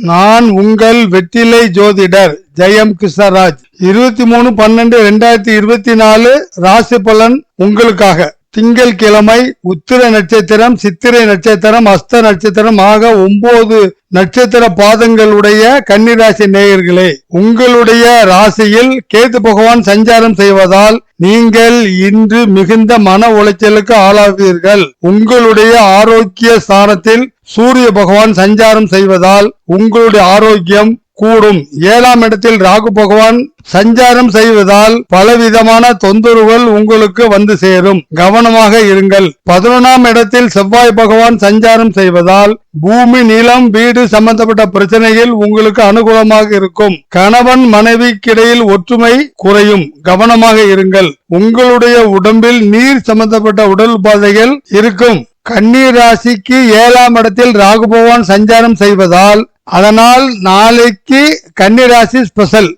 நான் உங்கள் வெற்றிலை ஜோதிடர் ஜெயம் கிருஷ்ணராஜ். இருபத்தி மூணு பன்னெண்டு ரெண்டாயிரத்தி இருபத்தி நாலு ராசி பலன் உங்களுக்காக. திங்கள் கிழமை உத்திர நட்சத்திரம் சித்திரை நட்சத்திரம் அஸ்த நட்சத்திரம் ஆக ஒன்பது நட்சத்திர பாதங்களுடைய கன்னிராசி நேயர்களே உங்களுடைய ராசியில் கேது பகவான் சஞ்சாரம் செய்வதால் நீங்கள் இன்று மிகுந்த மன உளைச்சலுக்கு ஆளாவீர்கள். உங்களுடைய ஆரோக்கிய ஸ்தானத்தில் சூரிய பகவான் சஞ்சாரம் செய்வதால் உங்களுடைய ஆரோக்கியம் கூடும். ஏழாம் இடத்தில் ராகு பகவான் சஞ்சாரம் செய்வதால் பலவிதமான தொந்தரவுகள் உங்களுக்கு வந்து சேரும். கவனமாக இருங்கள். பதினொன்றாம் இடத்தில் செவ்வாய் பகவான் சஞ்சாரம் செய்வதால் பூமி நிலம் வீடு சம்பந்தப்பட்ட பிரச்சனையில் உங்களுக்கு அனுகூலமாக இருக்கும். கணவன் மனைவிக்கிடையில் ஒற்றுமை குறையும். கவனமாக இருங்கள். உங்களுடைய உடம்பில் நீர் சம்பந்தப்பட்ட உடல் உபாதைகள் இருக்கும். கன்னி ராசிக்கு ஏழாம் இடத்தில் ராகு பகவான் சஞ்சாரம் செய்வதால் அதனால் நாளைக்கு கன்னிராசி ஸ்பெஷல்.